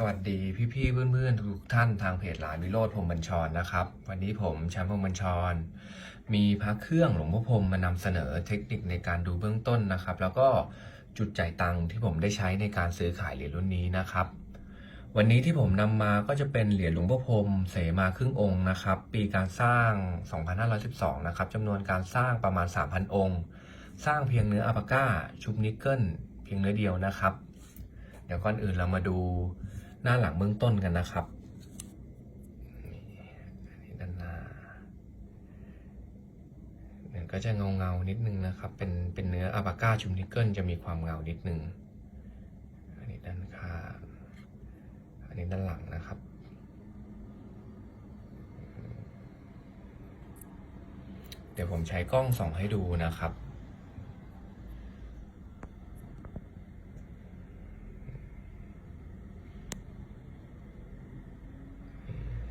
สวัสดีพี่ๆเพื่อนๆทุกท่านทางเพจหลานวิโรธพรมบัญชรนะครับ วันนี้ผมแชมป์พรมบัญชร มีพระเครื่องหลวงพ่อพรมมานำเสนอเทคนิคในการดูเบื้องต้นนะครับ แล้วก็จุดจ่ายตังค์ที่ผมได้ใช้ในการซื้อขายเหรียญรุ่นนี้นะครับ วันนี้ที่ผมนำมาก็จะเป็นเหรียญหลวงพ่อพรมเสมาครึ่งองค์นะครับ ปีการสร้าง 2512 นะครับจำนวนการสร้างประมาณ 3,000 องค์ สร้างเพียงเนื้ออัปาก้าชุบนิกเกิลเพียงเนื้อเดียวนะครับ เดี๋ยวก่อนอื่นเรามาดู หน้าหลังเบื้องต้นกันนะครับนี่อันนี้ด้านหน้าเนี่ยก็จะเงาเงานิดนึงนะครับ เป็นเป็นเนื้ออัปาก้าชุบนิกเกิลจะมีความเงานิดนึง อันนี้ด้านข้างอันนี้ด้านหลังนะครับเดี๋ยวผมใช้กล้องส่องให้ดูนะครับ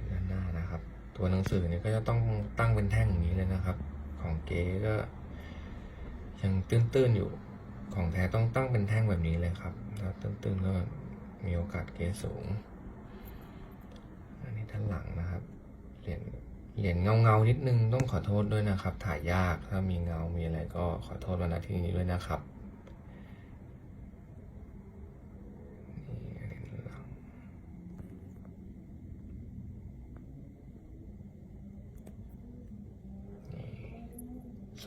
ด้านหน้านะครับ ตั วหนังสือเนี่ยก็จะต้องตั้งเป็นแท่งอย่างนี้เลยนะครับ ของเก๋ก็ยังตื้นๆอยู่ของแท้ต้องตั้งเป็นแท่งแบบนี้เลยครับถ้าตื้นๆก็มีโอกาสเก๋สูง อันนี้ด้านหลังนะครับ เหรียญเหรียญเงาเงาๆนิดนึงต้องขอโทษด้วยนะครับ ถ่ายยากถ้ามีเงา มีอะไรก็ขอโทษมาณที่นี้ด้วยนะครับนี่อันนี้ด้านหลัง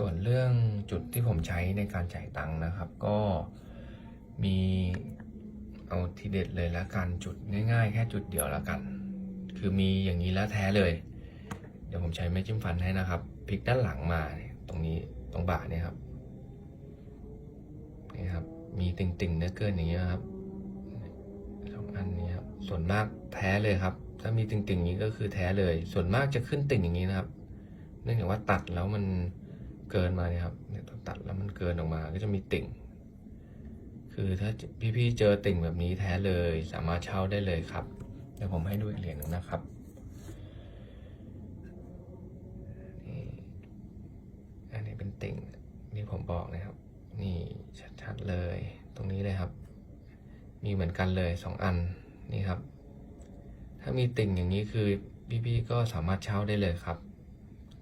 ส่วนเรื่องจุดที่ผมใช้ในการจ่ายตังค์นะครับ ก็มีเอาทีเด็ดเลยล้วกันจุดง่ายๆ แค่จุดเดียวล้วกัน คือมีอย่างนี้แล้วแท้เลย เดี๋ยวผมใช้ไม้จิ้มฟันให้นะครับพลิกด้านหลังมาตรงนี้ตรงบ่าเนี่ยครับนี่ครับ มีติ่งๆเนื้อเกินอย่างเงี้ยครับสองอันนี้ครับส่วนมากแท้เลยครับ ถ้ามีติ่งๆอย่างนี้ก็คือแท้เลย ส่วนมากจะขึ้นติ่งอย่างนี้นะครับ เนื่องจากว่าตัดแล้วมัน เกินมาเนี่ยครับเนี่ยตอนตัดแล้วมันเกินออกมาก็จะมีติ่ง คือถ้าพี่ๆเจอติ่งแบบนี้แท้เลย สามารถเช่าได้เลยครับเดี๋ยวผมให้ดูอีกเหรียญหนึ่งนะครับนี่อันนี้เป็นติ่งที่ผมบอกนะครับ นี่ชัดๆเลย ตรงนี้เลยครับ มีเหมือนกันเลยสองอันนี่ครับ ถ้ามีติ่งอย่างนี้คือพี่ๆก็สามารถเช่าได้เลยครับ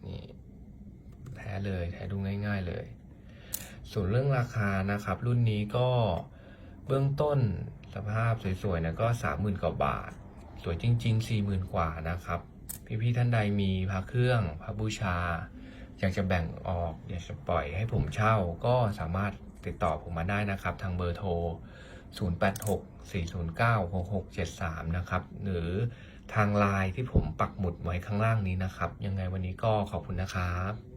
นี่ เลยแท้ดูง่ายๆเลย ส่วนเรื่องราคานะครับ รุ่นนี้ก็เบื้องต้นสภาพสวยๆนะก็สามหมื่นกว่าบาท สวยจริงๆสี่หมื่นกว่านะครับ พี่ๆท่านใดมีพระเครื่องพระบูชา อยากจะแบ่งออกอยากจะปล่อยให้ผมเช่าก็สามารถติดต่อผมมาได้นะครับ ทางเบอร์โทร 0864096673 นะครับ หรือทางไลน์ที่ผมปักหมุดไว้ข้างล่างนี้นะครับ ยังไงวันนี้ก็ขอบคุณนะครับ